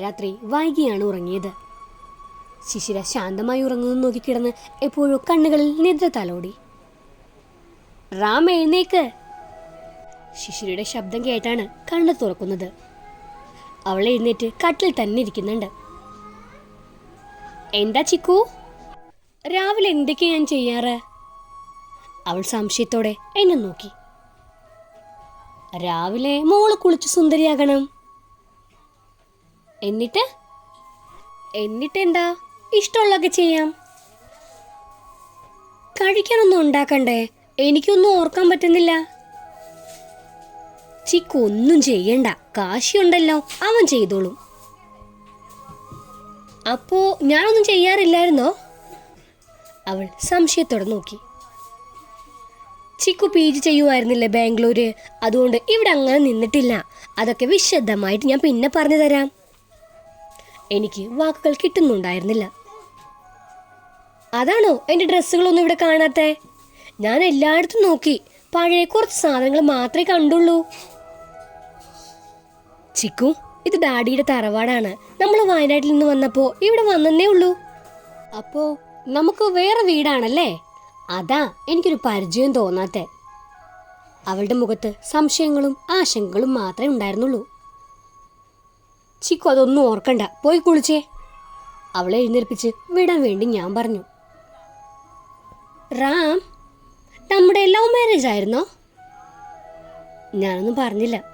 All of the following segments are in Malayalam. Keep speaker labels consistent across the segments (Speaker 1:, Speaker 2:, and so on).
Speaker 1: രാത്രി വൈകിയാണ് ഉറങ്ങിയത്. ശിശിര ശാന്തമായി ഉറങ്ങുന്നു നോക്കിക്കിടന്ന് എപ്പോഴും കണ്ണുകളിൽ നിദ്ര തലോടി. റാം എഴുന്നേക്ക്. ശിശിരയുടെ ശബ്ദം കേട്ടാണ് കണ്ണ് തുറക്കുന്നത്. അവൾ എഴുന്നേറ്റ് കട്ടിൽ തന്നെ ഇരിക്കുന്നുണ്ട്. എന്താ ചിക്കു? രാവിലെ എന്തൊക്കെയാ ഞാൻ ചെയ്യാറ്? അവൾ സംശയത്തോടെ എന്നെ നോക്കി. രാവിലെ മോൾ കുളിച്ച് സുന്ദരിയാകണം. എന്നിട്ട്? എന്നിട്ട് എന്താ ഇഷ്ടമുള്ളതൊക്കെ ചെയ്യാം. കഴിക്കാനൊന്നും ഉണ്ടാക്കണ്ടേ? എനിക്കൊന്നും ഓർക്കാൻ പറ്റുന്നില്ല. ചിക്കു ഒന്നും ചെയ്യണ്ട. കാശിയുണ്ടല്ലോ. അവൻ ചെയ്തോളും. അപ്പോ ഞാനൊന്നും ചെയ്യാറില്ലായിരുന്നോ? അവൾ സംശയത്തോടെ നോക്കി. ചിക്കു പി ജി ചെയ്യുമായിരുന്നില്ലേ ബാംഗ്ലൂര്? അതുകൊണ്ട് ഇവിടെ അങ്ങനെ നിന്നിട്ടില്ല. അതൊക്കെ വിശദമായിട്ട് ഞാൻ പിന്നെ പറഞ്ഞു തരാം. എനിക്ക് വാക്കുകൾ കിട്ടുന്നുണ്ടായിരുന്നില്ല. അതാണോ എന്റെ ഡ്രസ്സുകളൊന്നും ഇവിടെ കാണാത്തെ? ഞാൻ എല്ലായിടത്തും നോക്കി പഴയ കുറച്ച് സാധനങ്ങൾ മാത്രമേ കണ്ടുള്ളൂ. ചിക്കു ഇത് ഡാഡിയുടെ തറവാടാണ്. നമ്മൾ വയനാട്ടിൽ നിന്ന് വന്നപ്പോ ഇവിടെ വന്നേ ഉള്ളൂ. അപ്പോ നമുക്ക് വേറെ വീടാണല്ലേ? അതാ എനിക്കൊരു പരിചയം തോന്നാത്തെ. അവളുടെ മുഖത്ത് സംശയങ്ങളും ആശങ്കകളും മാത്രമേ ഉണ്ടായിരുന്നുള്ളൂ. ചിക്കു അതൊന്നും ഓർക്കണ്ട. പോയി കുളിച്ചേ. അവളെ എഴുന്നേൽപ്പിച്ച് വിടാൻ വേണ്ടി ഞാൻ പറഞ്ഞു. റാം നമ്മുടെ ലവ് മാരേജ് ആയിരുന്നോ? ഞാനൊന്നും പറഞ്ഞില്ല.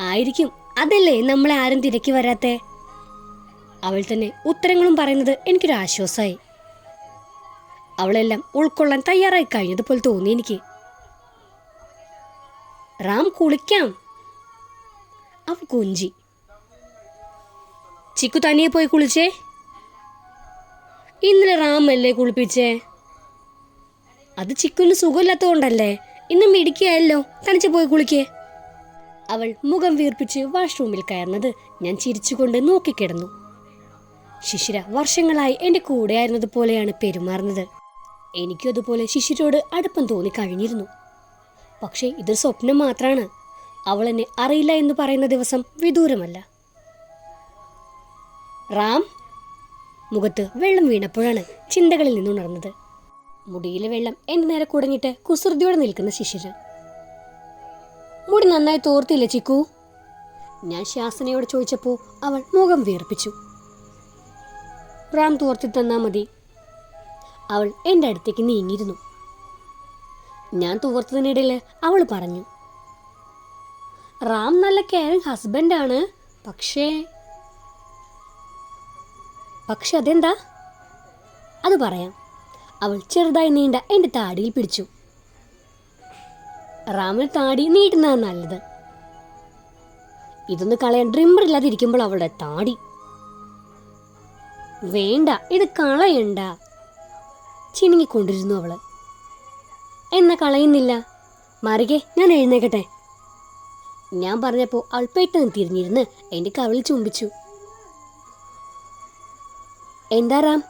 Speaker 1: ആയിരിക്കും. അതല്ലേ നമ്മളെ ആരും തിരക്കി വരാത്തേ? അവൾ തന്നെ ഉത്തരങ്ങളും പറയുന്നത് എനിക്കൊരു ആശ്വാസമായി. അവളെല്ലാം ഉൾക്കൊള്ളാൻ തയ്യാറായി കഴിഞ്ഞതുപോലെ തോന്നി എനിക്ക്. റാം കുളിക്കാം. അവൾ കൊഞ്ചി. ചിക്കു തനിയെ പോയി കുളിച്ചേ? ഇന്നലെ റാമല്ലേ കുളിപ്പിച്ചേ? അത് ചിക്കുവിന് സുഖമില്ലാത്തതുകൊണ്ടല്ലേ? ഇന്ന് മിടിക്കുകയല്ലോ തനിച്ച് പോയി കുളിക്കേ. അവൾ മുഖം വീർപ്പിച്ച് വാഷ്റൂമിൽ കയറുന്നത് ഞാൻ ചിരിച്ചുകൊണ്ട് നോക്കിക്കിടന്നു. ശിശിര വർഷങ്ങളായി എന്റെ കൂടെയായിരുന്നത് പോലെയാണ് പെരുമാറുന്നത്. എനിക്കും അതുപോലെ ശിശിരോട് അടുപ്പം തോന്നി കഴിഞ്ഞിരുന്നു. പക്ഷേ ഇതൊരു സ്വപ്നം മാത്രമാണ് അവൾ എന്നെ അറിയില്ല എന്ന് പറയുന്ന ദിവസം വിദൂരമല്ല. റാം മുഖത്ത് വെള്ളം വീണപ്പോഴാണ് ചിന്തകളിൽ നിന്നുണർന്നത് മുടിയിലെ വെള്ളം എന്റെ നേരെ കുടഞ്ഞിട്ട് കുസൃതിയോടെ നിൽക്കുന്ന ശിശിര മുടി നന്നായി തോർത്തില്ല ചിക്കു? ഞാൻ ശാസനയോട് ചോദിച്ചപ്പോൾ അവൾ മുഖം വീർപ്പിച്ചു. റാം തോർത്തി തന്നാ മതി. അവൾ എന്റെ അടുത്തേക്ക് നീങ്ങിയിരുന്നു. ഞാൻ തോർത്തതിനിടയിൽ അവൾ പറഞ്ഞു റാം നല്ല കെയറിങ് ഹസ്ബൻഡാണ് പക്ഷേ പക്ഷെ അതെന്താ? അത് പറയാം. അവൾ ചെറുതായി നീണ്ട എന്റെ താടിയിൽ പിടിച്ചു. റാമിന് താടി നീട്ടുന്നതാണ് നല്ലത്. ഇതൊന്ന് കളയാൻ ഡ്രിമ്മർ ഇല്ലാതിരിക്കുമ്പോൾ അവളുടെ താടി. വേണ്ട ഇത് കളയണ്ട. ചിണുങ്ങിക്കൊണ്ടിരുന്നു അവൾ. എന്നാ കളയുന്നില്ല? മാറികെ ഞാൻ എഴുന്നേക്കട്ടെ. ഞാൻ പറഞ്ഞപ്പോൾ അവൾ പെട്ടെന്ന് തിരിഞ്ഞിരുന്ന് എന്റെ കവിളിൽ ചുംബിച്ചു. എന്താ റാം?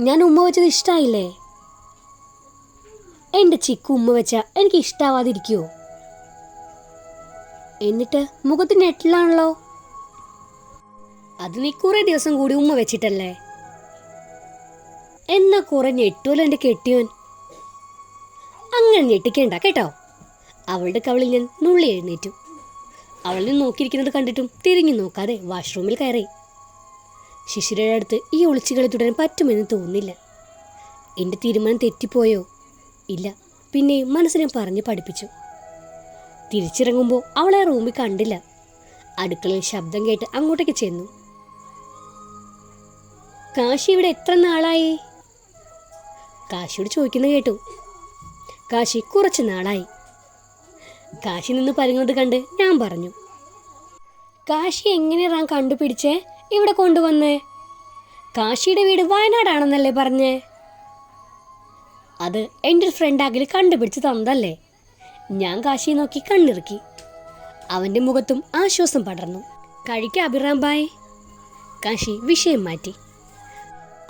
Speaker 1: ഞാൻ ഉമ്മ വെച്ചത് ഇഷ്ടായില്ലേ? എന്റെ ചിക്കു ഉമ്മ വെച്ച എനിക്ക് ഇഷ്ടാവാതിരിക്കുവോ? എന്നിട്ട് മുഖത്ത് നെറ്റിലാണല്ലോ? അത് നീ കുറെ ദിവസം കൂടി ഉമ്മ വെച്ചിട്ടല്ലേ? എന്നാ കുറെ ഞെട്ടുമല്ലോ എന്റെ കെട്ടിയോൻ. അങ്ങനെ ഞെട്ടിക്കേണ്ട കേട്ടോ. അവളുടെ കവളിൽ ഞാൻ നുള്ളി എഴുന്നേറ്റു. അവളിൽ നോക്കിയിരിക്കുന്നത് കണ്ടിട്ടും തിരിഞ്ഞു നോക്കാതെ വാഷ്റൂമിൽ കയറി. ശിശിരയുടെ അടുത്ത് ഈ ഒളിച്ചുകളി തുടരാൻ പറ്റുമെന്ന് തോന്നില്ല എന്റെ തീരുമാനം തെറ്റിപ്പോയോ? ഇല്ല. പിന്നെ മനസ്സിനെ പറഞ്ഞ് പഠിപ്പിച്ചു. തിരിച്ചിറങ്ങുമ്പോൾ അവളെ റൂമിൽ കണ്ടില്ല. അടുക്കളയിൽ ശബ്ദം കേട്ട് അങ്ങോട്ടേക്ക് ചെന്നു. കാശി ഇവിടെ എത്ര നാളായി? കാശിയോട് ചോദിക്കുന്നത് കേട്ടു. കാശി കുറച്ച് നാളായി. കാശി നിന്ന് പരുങ്ങുന്നത് കണ്ട് ഞാൻ പറഞ്ഞു. കാശി എങ്ങനെ റാം കണ്ടുപിടിച്ചേ? ഇവിടെ കൊണ്ടുവന്നേ? കാശിയുടെ വീട് വയനാടാണെന്നല്ലേ പറഞ്ഞേ? അത് എന്റെ ഒരു ഫ്രണ്ട് അഖിൽ കണ്ടുപിടിച്ച് തന്നല്ലേ ഞാൻ കാശിയെ നോക്കി കണ്ണിറുക്കി. അവന്റെ മുഖത്തും ആശ്വാസം പടർന്നു. കഴിക്ക അഭിറാം ബായ് കാശി വിഷയം മാറ്റി.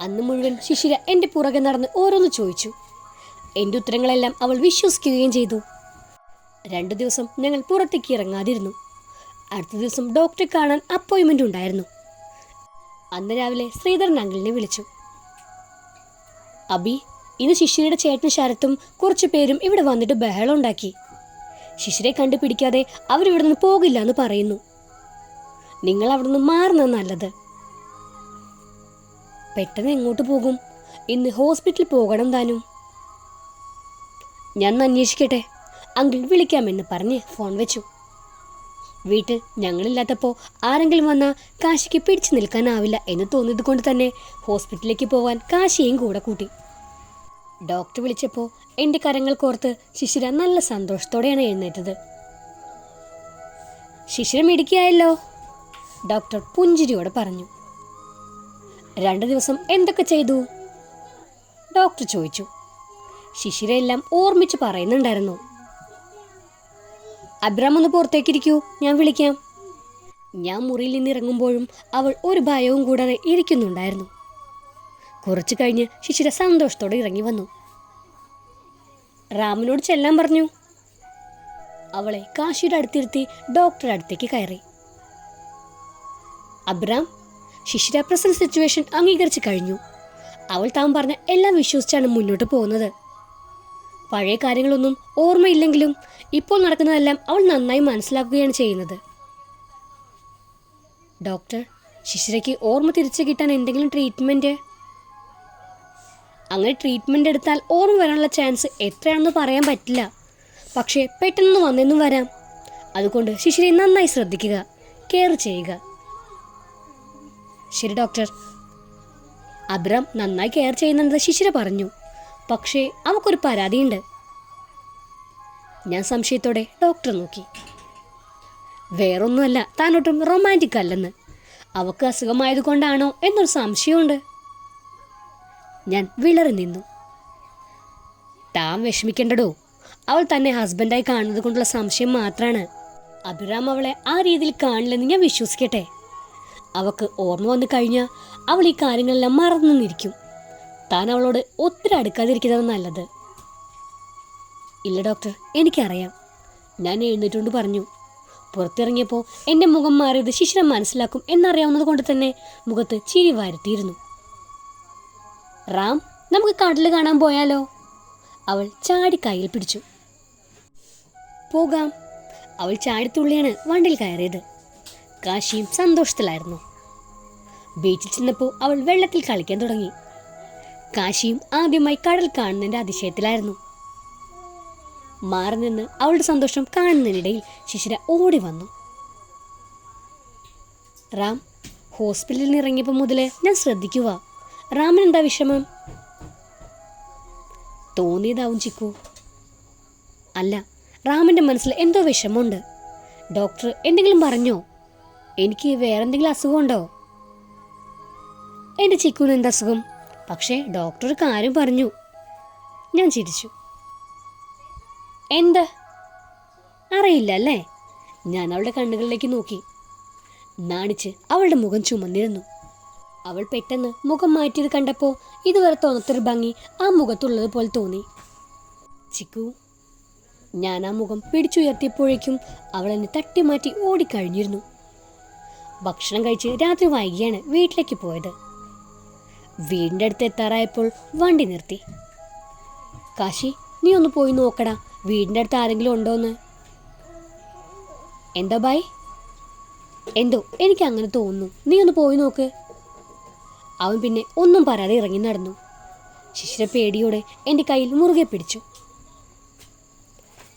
Speaker 1: അന്ന് മുഴുവൻ ശിശിര എന്റെ പുറകെ നടന്ന് ഓരോന്ന് ചോദിച്ചു. എന്റെ ഉത്തരങ്ങളെല്ലാം അവൾ വിശ്വസിക്കുകയും ചെയ്തു. രണ്ടു ദിവസം ഞങ്ങൾ പുറത്തേക്ക് ഇറങ്ങാതിരുന്നു. അടുത്ത ദിവസം ഡോക്ടറെ കാണാൻ അപ്പോയിൻമെന്റ് ഉണ്ടായിരുന്നു. അന്ന് രാവിലെ ശ്രീധരൻ അങ്കിളിനെ വിളിച്ചു. അബി ഇന്ന് ശിശിരയുടെ ചേട്ടൻ ശരത്തും കുറച്ചു പേരും ഇവിടെ വന്നിട്ട് ബഹളം ഉണ്ടാക്കി. ശിശിരെ കണ്ടുപിടിക്കാതെ അവരിവിടെ നിന്ന് പോകില്ല എന്ന് പറയുന്നു. നിങ്ങൾ അവിടെ നിന്ന് മാറുന്നത് നല്ലത്. പെട്ടെന്ന് എങ്ങോട്ട് പോകും? ഇന്ന് ഹോസ്പിറ്റലിൽ പോകണം താനും. ഞാൻ അന്വേഷിക്കട്ടെ? അങ്കിൾ വിളിക്കാമെന്ന് പറഞ്ഞ് ഫോൺ വെച്ചു. വീട്ടിൽ ഞങ്ങളില്ലാത്തപ്പോൾ ആരെങ്കിലും വന്നാൽ കാശിക്ക് പിടിച്ചു നിൽക്കാനാവില്ല എന്ന് തോന്നിയത് കൊണ്ട് തന്നെ ഹോസ്പിറ്റലിലേക്ക് പോവാൻ കാശിയും കൂടെ കൂട്ടി. ഡോക്ടർ വിളിച്ചപ്പോൾ എന്റെ കരങ്ങൾ കോർത്ത് ശിശിര നല്ല സന്തോഷത്തോടെയാണ് എഴുന്നേറ്റത്. ശിശിര മിടുക്കിയായല്ലോ? ഡോക്ടർ പുഞ്ചിരിയോടെ പറഞ്ഞു. രണ്ട് ദിവസം എന്തൊക്കെ ചെയ്തു? ഡോക്ടർ ചോദിച്ചു. ശിശിരയെല്ലാം ഓർമ്മിച്ച് പറയുന്നുണ്ടായിരുന്നു. അബ്രാം ഒന്ന് പുറത്തേക്കിരിക്കൂ. ഞാൻ വിളിക്കാം. ഞാൻ മുറിയിൽ നിന്ന് ഇറങ്ങുമ്പോഴും അവൾ ഒരു ഭയവും കൂടാതെ ഇരിക്കുന്നുണ്ടായിരുന്നു. കുറച്ചു കഴിഞ്ഞ് ശിശിര സന്തോഷത്തോടെ ഇറങ്ങി വന്നു. റാമിനോട് ചെല്ലാൻ പറഞ്ഞു. അവളെ കാശിയുടെ അടുത്തിരുത്തി ഡോക്ടറുടെ അടുത്തേക്ക് കയറി. അബ്രാം ശിശിര പ്രസന്റ് സിറ്റുവേഷൻ അംഗീകരിച്ചു കഴിഞ്ഞു. അവൾ താൻ പറഞ്ഞ എല്ലാം വിശ്വസിച്ചാണ് മുന്നോട്ട് പോകുന്നത്. പഴയ കാര്യങ്ങളൊന്നും ഓർമ്മയില്ലെങ്കിലും ഇപ്പോൾ നടക്കുന്നതെല്ലാം അവൾ നന്നായി മനസ്സിലാക്കുകയാണ് ചെയ്യുന്നത്. ഡോക്ടർ ശിശിരയ്ക്ക് ഓർമ്മ തിരിച്ചു കിട്ടാൻ എന്തെങ്കിലും ട്രീറ്റ്മെന്റ് അങ്ങനെ ട്രീറ്റ്മെന്റ് എടുത്താൽ ഓർമ്മ വരാനുള്ള ചാൻസ് എത്രയാണെന്ന് പറയാൻ പറ്റില്ല. പക്ഷേ പെട്ടെന്ന് വന്നെന്നും വരാം. അതുകൊണ്ട് ശിശിരയെ നന്നായി ശ്രദ്ധിക്കുക കെയർ ചെയ്യുക. ശരി ഡോക്ടർ. അബ്രം നന്നായി കെയർ ചെയ്യുന്നുണ്ടെന്ന് ശിശിര പറഞ്ഞു. പക്ഷേ അവക്കൊരു പരാതിയുണ്ട്. ഞാൻ സംശയത്തോടെ ഡോക്ടർ നോക്കി. വേറൊന്നുമല്ല താനൊട്ടും റൊമാന്റിക് അല്ലെന്ന്. അവക്ക് അസുഖമായതുകൊണ്ടാണോ എന്നൊരു സംശയമുണ്ട്. ഞാൻ വിളറി നിന്നു. താൻ വിഷമിക്കേണ്ടടോ. അവൾ തന്നെ ഹസ്ബൻഡായി കാണുന്നത് കൊണ്ടുള്ള സംശയം മാത്രമാണ് അഭിറാം അവളെ ആ രീതിയിൽ കാണില്ലെന്ന് ഞാൻ വിശ്വസിക്കട്ടെ. അവക്ക് ഓർമ്മ വന്നു കഴിഞ്ഞാൽ അവൾ ഈ കാര്യങ്ങളെല്ലാം മറന്നു നിന്നിരിക്കും. താൻ അവളോട് ഒത്തിരി അടുക്കാതിരിക്കുന്നത് നല്ലത്. ഇല്ല ഡോക്ടർ എനിക്കറിയാം. ഞാൻ എഴുന്നേറ്റുകൊണ്ട് പറഞ്ഞു പുറത്തിറങ്ങിയപ്പോൾ എന്റെ മുഖം മാറിയത് ശിശിരം മനസ്സിലാക്കും എന്നറിയാവുന്നത് കൊണ്ട് തന്നെ മുഖത്ത് ചിരി വാരുത്തിയിരുന്നു റാം നമുക്ക് കാട്ടിൽ കാണാൻ പോയാലോ? അവൾ ചാടി കയ്യിൽ പിടിച്ചു. പോകാം. അവൾ ചാടിത്തുള്ളിയാണ് വണ്ടിയിൽ കയറിയത്. കാശിയും സന്തോഷത്തിലായിരുന്നു. ബീച്ചിൽ ചെന്നപ്പോൾ അവൾ വെള്ളത്തിൽ കളിക്കാൻ തുടങ്ങി. കാശിയും ആദ്യമായി കടൽ കാണുന്നതിന്റെ അതിശയത്തിലായിരുന്നു. മാറി നിന്ന് അവളുടെ സന്തോഷം കാണുന്നതിനിടയിൽ ശിശിര ഓടി വന്നു. റാം ഹോസ്പിറ്റലിൽ നിന്ന് ഇറങ്ങിയപ്പോൾ മുതൽ ഞാൻ ശ്രദ്ധിക്കുക. റാമിന് എന്താ വിഷമം? തോന്നിയതാവും ചിക്കു. അല്ല റാമിന്റെ മനസ്സിൽ എന്തോ വിഷമമുണ്ട്. ഡോക്ടർ എന്തെങ്കിലും പറഞ്ഞോ? എനിക്ക് വേറെന്തെങ്കിലും അസുഖമുണ്ടോ? എന്റെ ചിക്കുവിന് എന്താ അസുഖം? പക്ഷേ ഡോക്ടർ കാര്യം പറഞ്ഞു. ഞാൻ ചിരിച്ചു. എന്ത്? അറിയില്ല അല്ലേ? ഞാൻ അവളുടെ കണ്ണുകളിലേക്ക് നോക്കി. നാണിച്ച് അവളുടെ മുഖം ചുമന്നിരുന്നു. അവൾ പെട്ടെന്ന് മുഖം മാറ്റിയത് കണ്ടപ്പോൾ ഇതുവരെ തോന്നത്തൊരു ഭംഗി ആ മുഖത്തുള്ളത് പോലെ തോന്നി. ചിക്കു ഞാൻ ആ മുഖം പിടിച്ചുയർത്തിയപ്പോഴേക്കും അവൾ എന്നെ തട്ടിമാറ്റി ഓടിക്കഴിഞ്ഞിരുന്നു. ഭക്ഷണം കഴിച്ച് രാത്രി വൈകിയാണ് വീട്ടിലേക്ക് പോയത്. വീടിന്റെ അടുത്ത് എത്താറായപ്പോൾ വണ്ടി നിർത്തി. കാശി നീ ഒന്ന് പോയി നോക്കടാ. വീടിന്റെ അടുത്ത് ആരെങ്കിലും ഉണ്ടോന്ന്? എന്താ ബായ്? എന്തോ എനിക്ക് അങ്ങനെ തോന്നുന്നു. നീ ഒന്ന് പോയി നോക്ക്. അവൻ പിന്നെ ഒന്നും പറയാതെ ഇറങ്ങി നടന്നു. ശിശിര പേടിയോടെ എന്റെ കയ്യിൽ മുറുകെ പിടിച്ചു.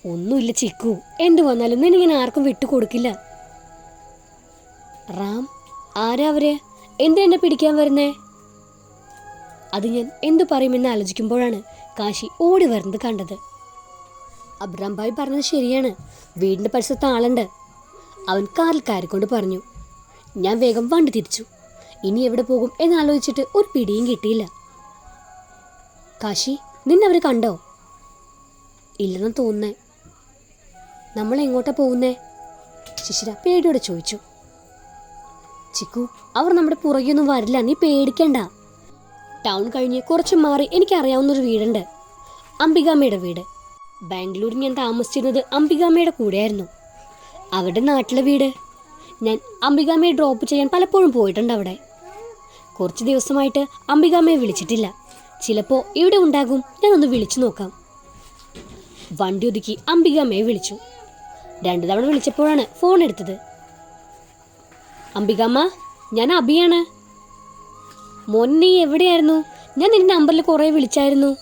Speaker 1: ഒന്നുമില്ല ചിക്കു. എന്ത് വന്നാലും നിന്നിങ്ങനെ ആർക്കും വിട്ടുകൊടുക്കില്ല. റാം ആരാ അവർ? എന്നെ പിടിക്കാൻ വരുന്നേ? അത് ഞാൻ എന്തു പറയുമെന്ന് ആലോചിക്കുമ്പോഴാണ് കാശി ഓടി വരുന്നത് കണ്ടത്. അബ്രാം ഭായ് പറഞ്ഞത് ശരിയാണ്. വീടിന്റെ പരിസരത്ത് ആളുണ്ട്. അവൻ കാറിൽ കയറിക്കൊണ്ട് പറഞ്ഞു ഞാൻ വേഗം വണ്ടി തിരിച്ചു. ഇനി എവിടെ പോകും എന്നാലോചിച്ചിട്ട് ഒരു പിടിയും കിട്ടിയില്ല. കാശി നിന്നവർ കണ്ടോ? ഇല്ലെന്ന് തോന്നുന്നേ. നമ്മൾ എങ്ങോട്ടാ പോകുന്നേ? ശിശിര പേടിയോടെ ചോദിച്ചു. ചിക്കു അവർ നമ്മുടെ പുറകെയൊന്നും വരില്ല. നീ പേടിക്കണ്ട. ടൗൺ കഴിഞ്ഞ് കുറച്ച് മാറി എനിക്കറിയാവുന്നൊരു വീടുണ്ട്. അംബികാമ്മയുടെ വീട്. ബാംഗ്ലൂരിൽ ഞാൻ താമസിച്ചിരുന്നത് അംബികാമ്മയുടെ കൂടെയായിരുന്നു. അവരുടെ നാട്ടിലെ വീട്. ഞാൻ അംബികാമ്മയെ ഡ്രോപ്പ് ചെയ്യാൻ പലപ്പോഴും പോയിട്ടുണ്ട് അവിടെ. കുറച്ച് ദിവസമായിട്ട് അംബികാമ്മയെ വിളിച്ചിട്ടില്ല. ചിലപ്പോൾ ഇവിടെ ഉണ്ടാകും ഞാനൊന്ന് വിളിച്ചു നോക്കാം. വണ്ടി ഒതുക്കി അംബികാമ്മയെ വിളിച്ചു. രണ്ടു തവണ വിളിച്ചപ്പോഴാണ് ഫോൺ എടുത്തത്. അംബികാമ്മ ഞാൻ അബിയാണ്. മോൻ നീ എവിടെയായിരുന്നു? ഞാൻ നിന്റെ നമ്പറിൽ കുറേ വിളിച്ചായിരുന്നു.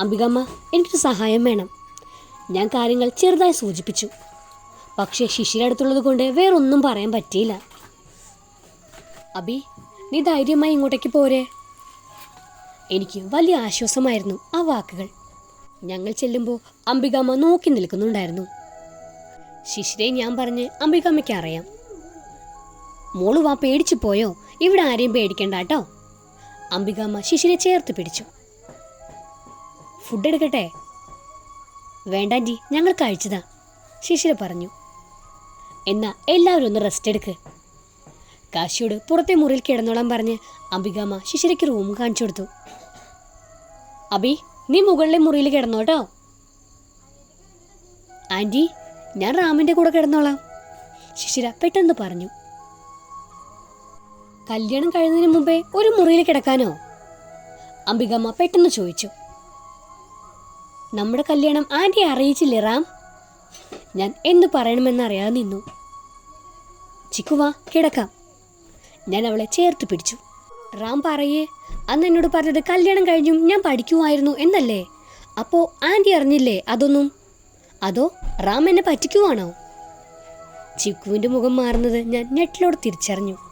Speaker 1: അംബികമ്മ എനിക്കൊരു സഹായം വേണം. ഞാൻ കാര്യങ്ങൾ ചെറുതായി സൂചിപ്പിച്ചു. പക്ഷേ ശിശിര അടുത്തുള്ളത് കൊണ്ട് വേറൊന്നും പറയാൻ പറ്റിയില്ല. അബി നീ ധൈര്യമായി ഇങ്ങോട്ടേക്ക് പോരെ. എനിക്ക് വലിയ ആശ്വാസമായിരുന്നു ആ വാക്കുകൾ. ഞങ്ങൾ ചെല്ലുമ്പോൾ അംബികാമ്മ നോക്കി നിൽക്കുന്നുണ്ടായിരുന്നു. ശിശിരെ ഞാൻ പറഞ്ഞ് അംബികാമ്മയ്ക്ക് അറിയാം. മോൾ വാ പേടിച്ചു പോയോ? ഇവിടെ ആരെയും പേടിക്കണ്ട കേട്ടോ. അംബികാമ്മ ശിശിരെ ചേർത്ത് പിടിച്ചു. ഫുഡ് എടുക്കട്ടെ? വേണ്ടാന്റി ഞങ്ങൾ കഴിച്ചതാ ശിശിര പറഞ്ഞു. എന്നാ എല്ലാവരും ഒന്ന് റെസ്റ്റ് എടുക്ക്. കാശിയോട് പുറത്തെ മുറിയിൽ കിടന്നോളാൻ പറഞ്ഞ് അംബികാമ്മ ശിശിരയ്ക്ക് റൂം കാണിച്ചു കൊടുത്തു. അബി നീ മുകളിലെ മുറിയിൽ കിടന്നോട്ടോ ആന്റി ഞാൻ റാമിന്റെ കൂടെ കിടന്നോളാം ശിശിര പെട്ടെന്ന് പറഞ്ഞു. കല്യാണം കഴിയുന്നതിന് മുമ്പേ ഒരു മുറിയിൽ കിടക്കാനോ? അംബികമ്മ പെട്ടെന്ന് ചോദിച്ചു. നമ്മുടെ കല്യാണം ആന്റി അറിയിച്ചില്ലേ റാം? ഞാൻ എന്തു പറയണമെന്ന് അറിയാതെ നിന്നു. ചിക്കുവാ കിടക്കാം. ഞാൻ അവളെ ചേർത്ത് പിടിച്ചു. റാം പറയേ അന്ന് എന്നോട് പറഞ്ഞത് കല്യാണം കഴിഞ്ഞും ഞാൻ പഠിക്കുമായിരുന്നു എന്നല്ലേ? അപ്പോ ആന്റി അറിഞ്ഞില്ലേ അതൊന്നും? അതോ റാം എന്നെ പറ്റിക്കുവാണോ? ചിക്കുവിന്റെ മുഖം മാറുന്നത് ഞാൻ ഞെട്ടിലോട് തിരിച്ചറിഞ്ഞു.